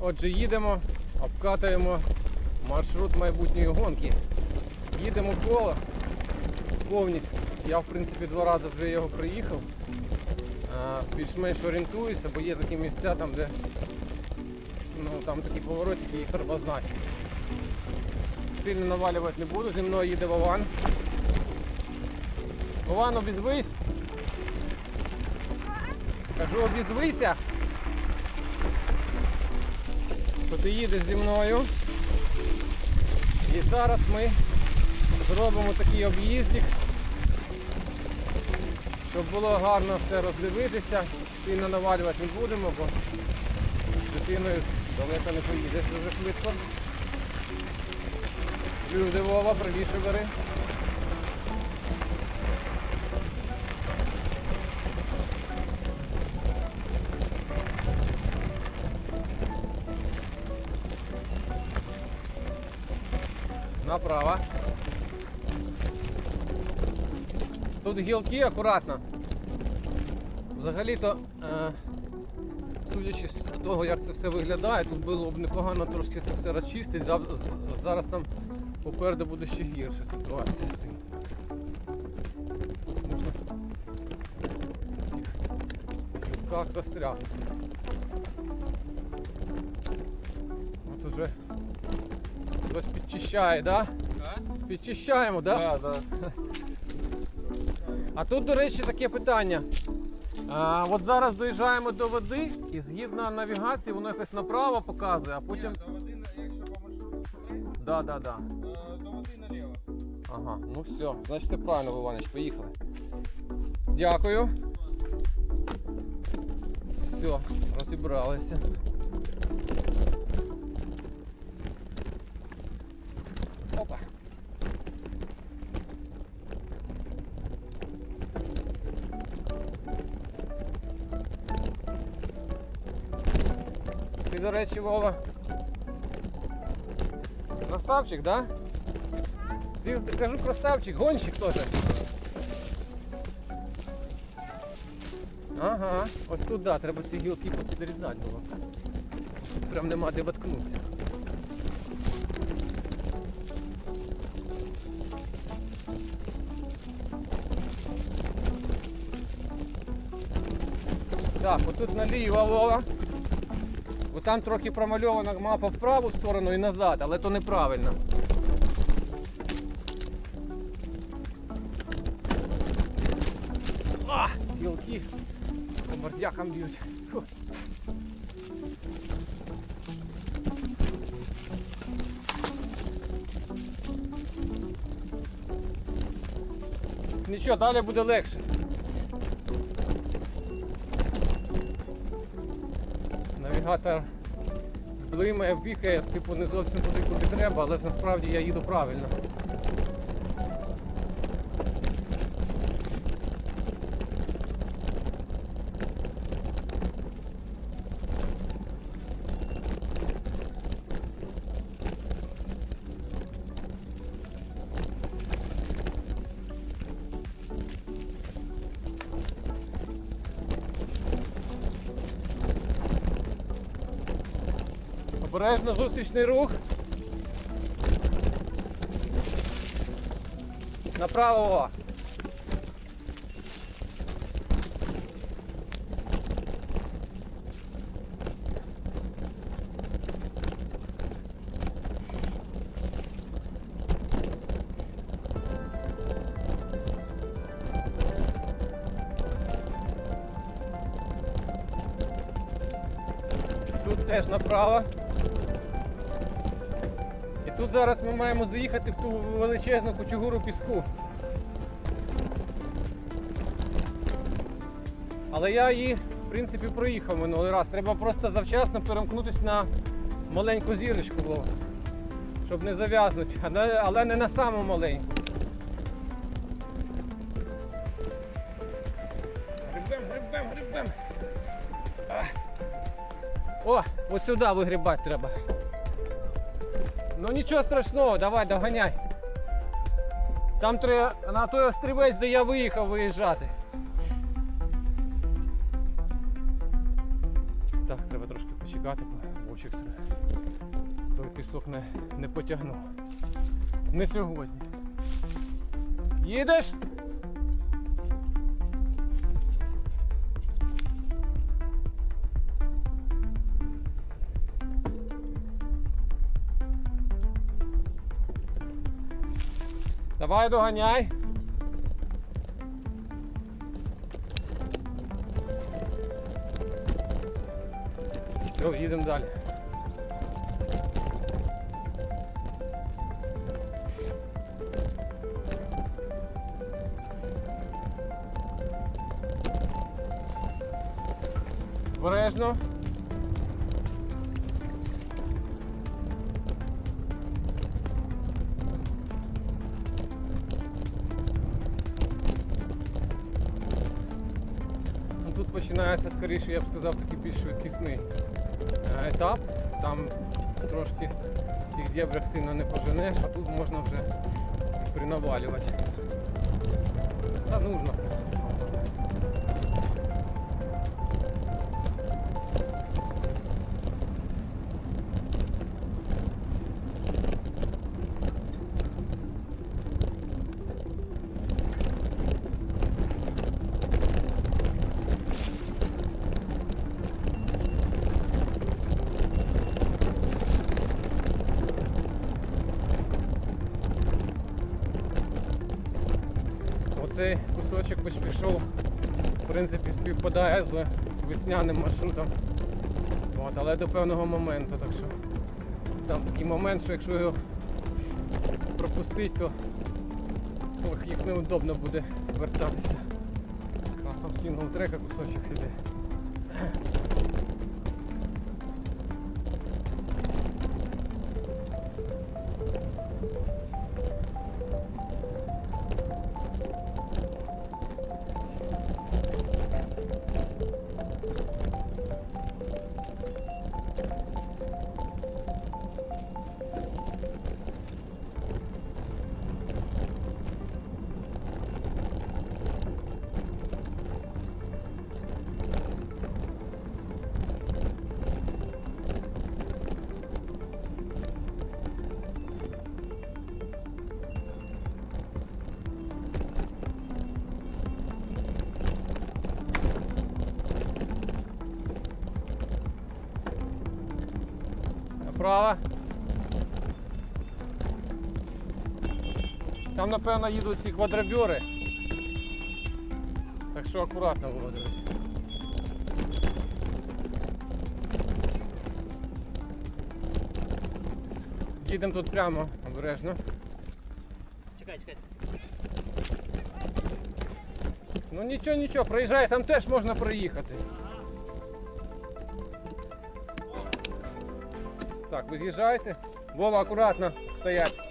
Отже, їдемо, обкатуємо маршрут майбутньої гонки. Їдемо коло повністю. Я в принципі два рази вже його проїхав. Більш-менш орієнтуюся, бо є такі місця там, де ну, там такі поворотики, їх треба знати. Сильно навалювати не буду, зі мною їде Вован. Вован, обізвись. Кажу, обізвися. То ти їдеш зі мною. І зараз ми зробимо такий об'їздик, щоб було гарно все роздивитися. Сильно навалювати не будемо, бо з дитиною далеко не поїдеш дуже швидко. Люди Вова, правіше бери. Направо. Тут гілки акуратно. Взагалі-то, е, судячи з того, як це все виглядає, тут було б непогано трошки це все розчистити. Зараз там попереду буде ще гірша ситуація з цим. Можна в застрягнути. Хтось підчищає, так? Да? Підчищаємо, так? Да? Да, да. А тут, до речі, таке питання. А, от зараз доїжджаємо до води і згідно навігації воно якось направо показує, а потім. Ні, до води, якщо по маршруту Да, да, да. е, до води наліво. Ага, ну все, значить все правильно, Іванович, поїхали. Дякую. Все, розібралися. До речі, Вова. Красавчик, да? Ти кажу красавчик, гонщик теж. Ага, ось тут, да, треба ці гілки підрізати було. Прям нема де воткнутися. Так, отут наліво Вова. Бо там трохи промальована мапа в праву сторону і назад, але то неправильно. А, гілки по мордякам б'ють. Нічого, далі буде легше. Навігатор блимає, пікає, типу не зовсім туди, куди треба, але насправді я їду правильно. Обережно зустрічний рух. Направо. Тут теж направо. Тут зараз ми маємо заїхати в ту величезну кучугуру піску. Але я її, в принципі, проїхав минулий раз. Треба просто завчасно перемкнутися на маленьку зірочку, щоб не зав'язнути, але не на саму маленьку. Грибем, грибем, грибем. О, ось сюди вигрібати треба. Ну нічого страшного, давай, доганяй. Там треба на той острівець, де я виїхав виїжджати. Так, треба трошки почекати, бо очік треба. той пісок не, не потягнув. Не сьогодні. Їдеш? Давай доганяй. Все, їдемо далі. Обережно. Починається скоріше, я б сказав, такий більш швидкісний е, етап. Там трошки в тих дєбрях сильно не поженеш, а тут можна вже принавалювати. Та нужно, Оцей кусочок би пішов, в принципі, співпадає з весняним маршрутом. От, але до певного моменту. Так що там такий момент, що якщо його пропустити, то ох, їх неудобно буде вертатися. Якраз там сінгл трека кусочок іде. Там, напевно, їдуть ці квадробюри. Так що акуратно було. Їдемо тут прямо, обережно. Чекай, чекай. Ну нічого, нічого, проїжджай, там теж можна проїхати. Так, ви з'їжджаєте. Вова, акуратно стоять.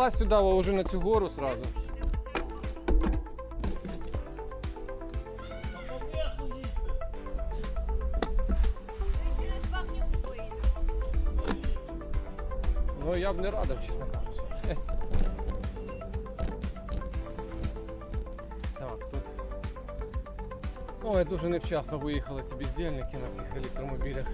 Залазь сюди, Вова, уже на цю гору сразу. Ну я б не радив, чесно кажучи. Так, тут. Ой, дуже невчасно виїхали ці бездільники на цих електромобілях.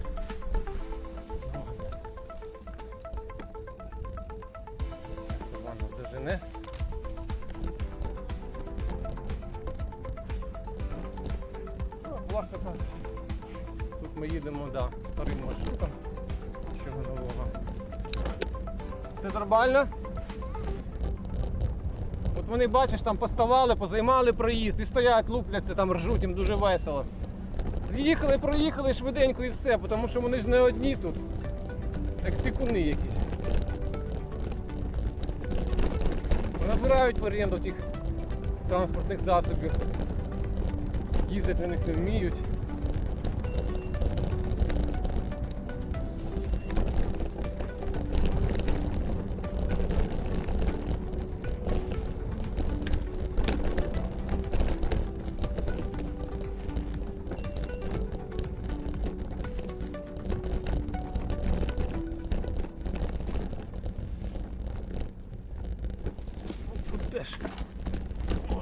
Вони, бачиш, там поставали, позаймали проїзд і стоять, лупляться, там ржуть, їм дуже весело. З'їхали, проїхали швиденько і все, тому що вони ж не одні тут. Як тикуни якісь. Набирають в оренду тих транспортних засобів. Їздити на них не вміють.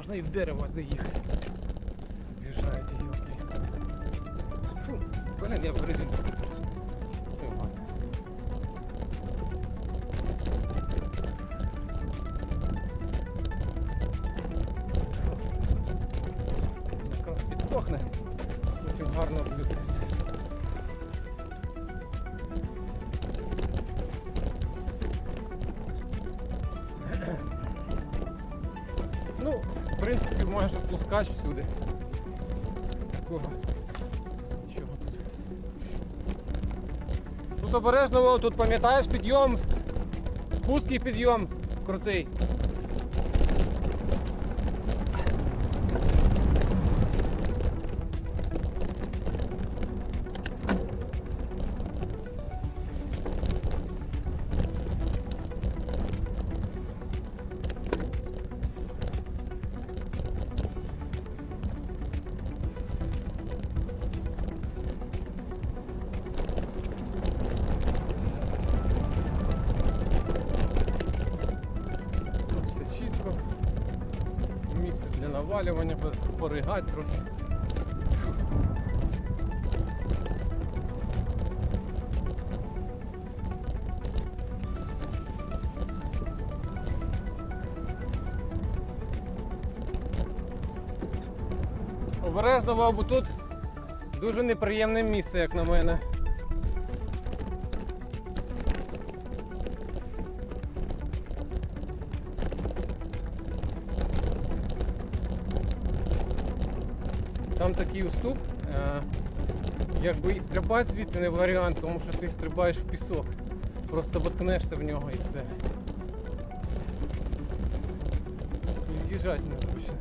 Можна і в дерево заїхати. Біжають гілки. Фу, блин, я в резинку. Пускач всюди. Такого. Нічого тут. Тут обережно, тут пам'ятаєш підйом, спуск і підйом крутий. Місце для навалювання, по- поригать трохи. Обережно, бо тут дуже неприємне місце, як на мене. Такий уступ, е, якби і стрибати звідти не варіант, тому що ти стрибаєш в пісок. Просто воткнешся в нього і все. І з'їжджати не зручно.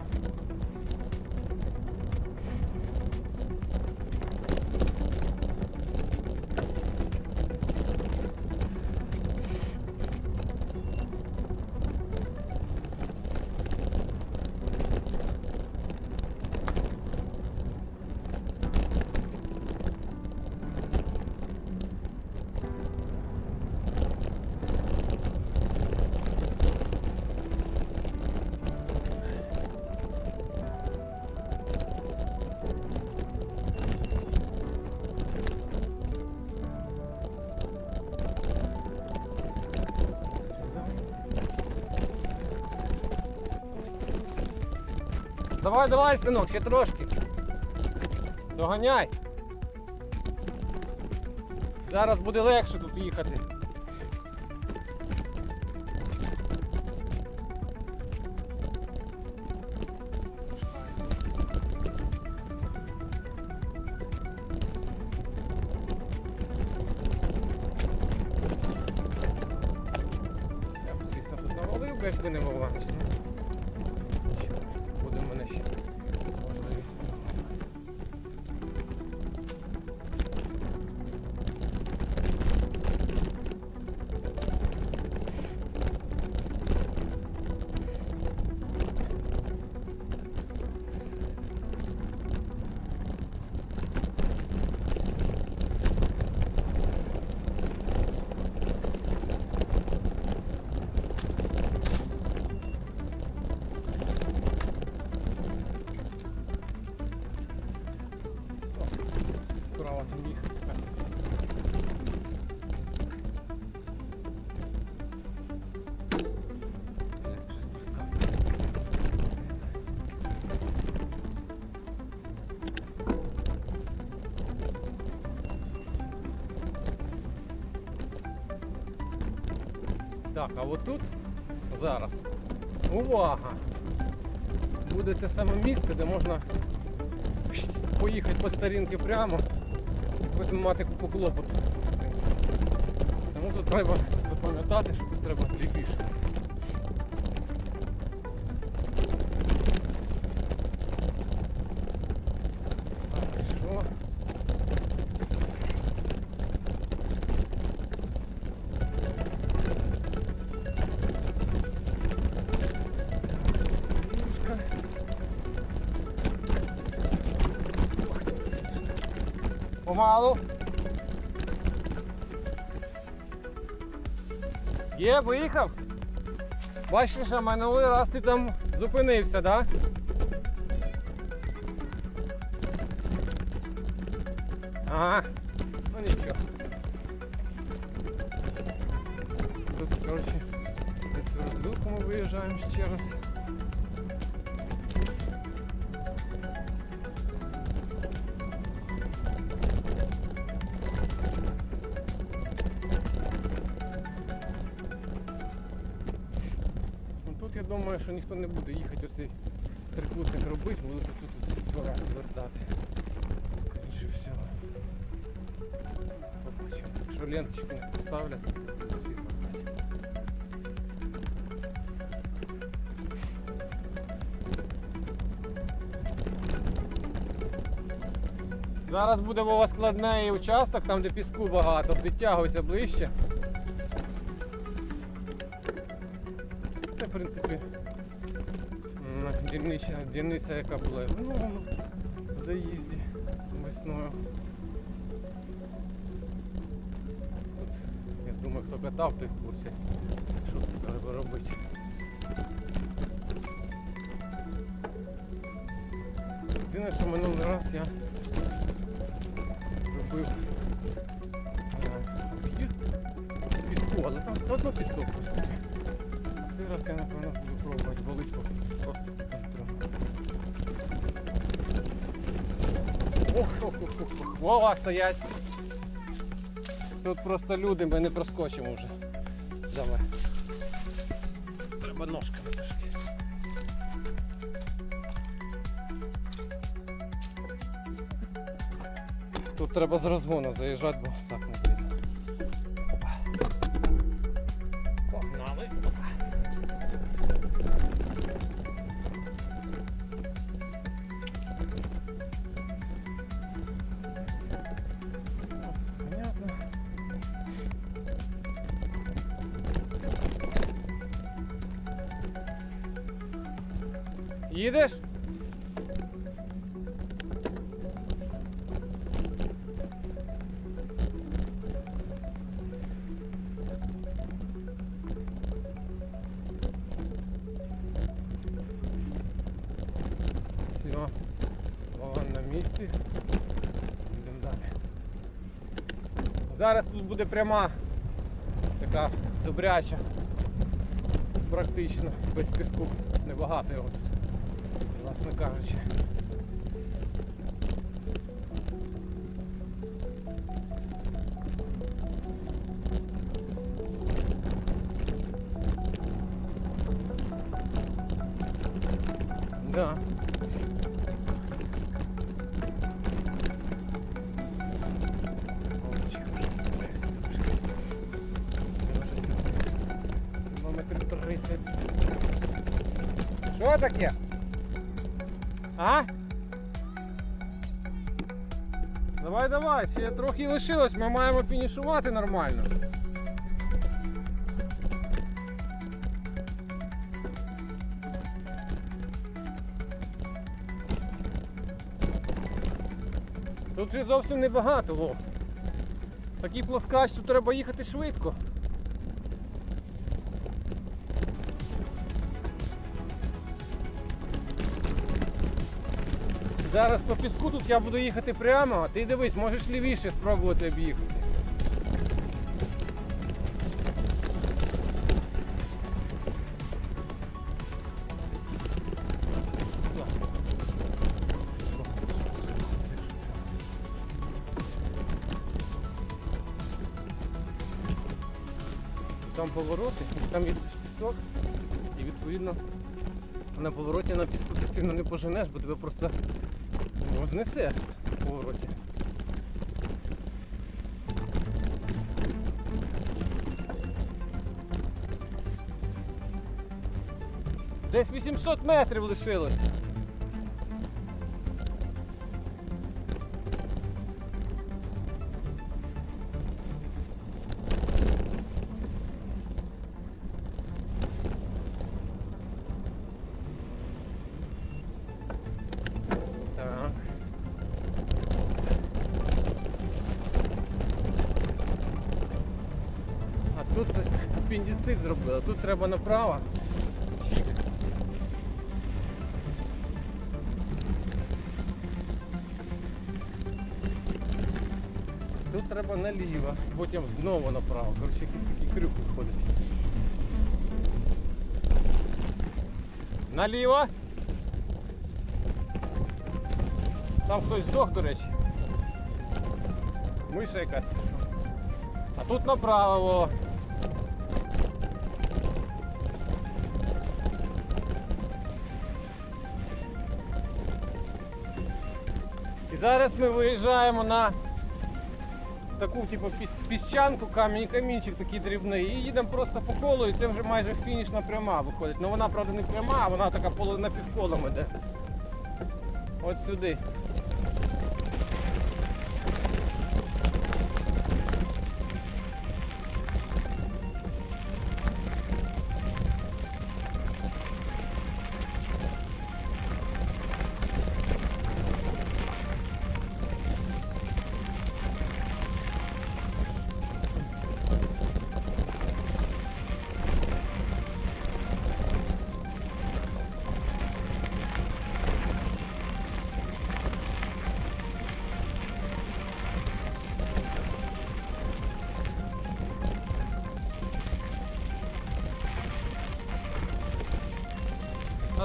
Давай, давай, синок, ще трошки. Доганяй. Зараз буде легше тут їхати. Я б, звісно, тут навалив би, якби не Вованич. Так, а от тут зараз. Увага! Буде те саме місце, де можна поїхати по старінки прямо, потім мати купу клопоту. Тому тут треба запам'ятати, що тут треба лівіше. Є, виїхав. Бачиш, а минулий раз ти там зупинився, так? Да? Ага, ну нічого. Тут, коротше, від цю розвилку ми виїжджаємо ще раз. Думаю, що ніхто не буде їхати оцей трикутник робити, будуть тут от звертати. Скоріше всього. Побачимо. Якщо ленточку не поставлять, то всі звертати. Зараз буде вас складний участок, там де піску багато, підтягуйся ближче. Принципі, дільниця, дільниця яка була в минулому заїзді весною. Тут, я думаю, хто катав, той в курсі, що тут треба робити. Єдине, що минулий раз я робив е, об'їзд піску, але там все одно пісок по суті. Цей раз я напевно буду пробувати валити просто ох. Вова, стоять. Тут просто люди, ми не проскочимо вже. Давай. Треба ножками трошки. Тут треба з розгону заїжджати, бо так не Зараз тут буде пряма, така добряча, практично, без піску. Небагато його тут, власне кажучи. Да. Що таке? А? Давай, давай, ще трохи лишилось, ми маємо фінішувати нормально. Тут же зовсім небагато, Вов. Такий плоскач, тут треба їхати швидко. Зараз по піску тут я буду їхати прямо, а ти дивись, можеш лівіше спробувати об'їхати. Там повороти, там є пісок і відповідно на повороті на піску ти сильно не поженеш, бо тебе просто знесе в повороті. Десь 800 метрів лишилось. зробили. Тут треба направо. Тут треба наліво, потім знову направо. Коротше, якийсь такий крюк виходить. Наліво. Там хтось здох, до речі. Миша якась. А тут направо. Зараз ми виїжджаємо на таку типу піщанку, камінь, камінчик такий дрібний. І їдемо просто по колу, і це вже майже фінішна пряма виходить. Ну вона, правда, не пряма, а вона така напівколом іде. От сюди.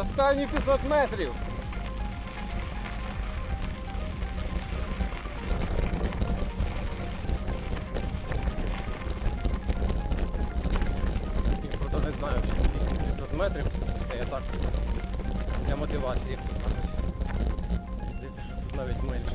Останні 500 метрів. Я не знаю, що 500 метрів. Та Я так для мотивації. Десь навіть менше.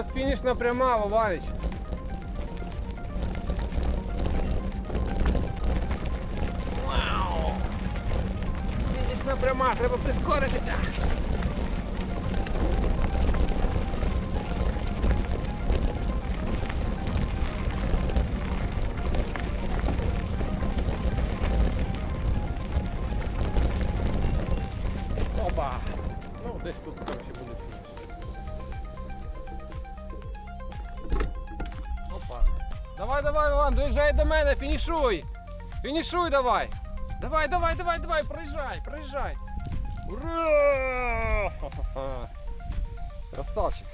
Ось фінішна пряма, Вованич. Вау! Фінішна пряма, треба прискоритися. Фінішуй! Фінішуй давай! Давай, давай, давай, давай, проїжджай, проїжджай! Ура! Красавчик!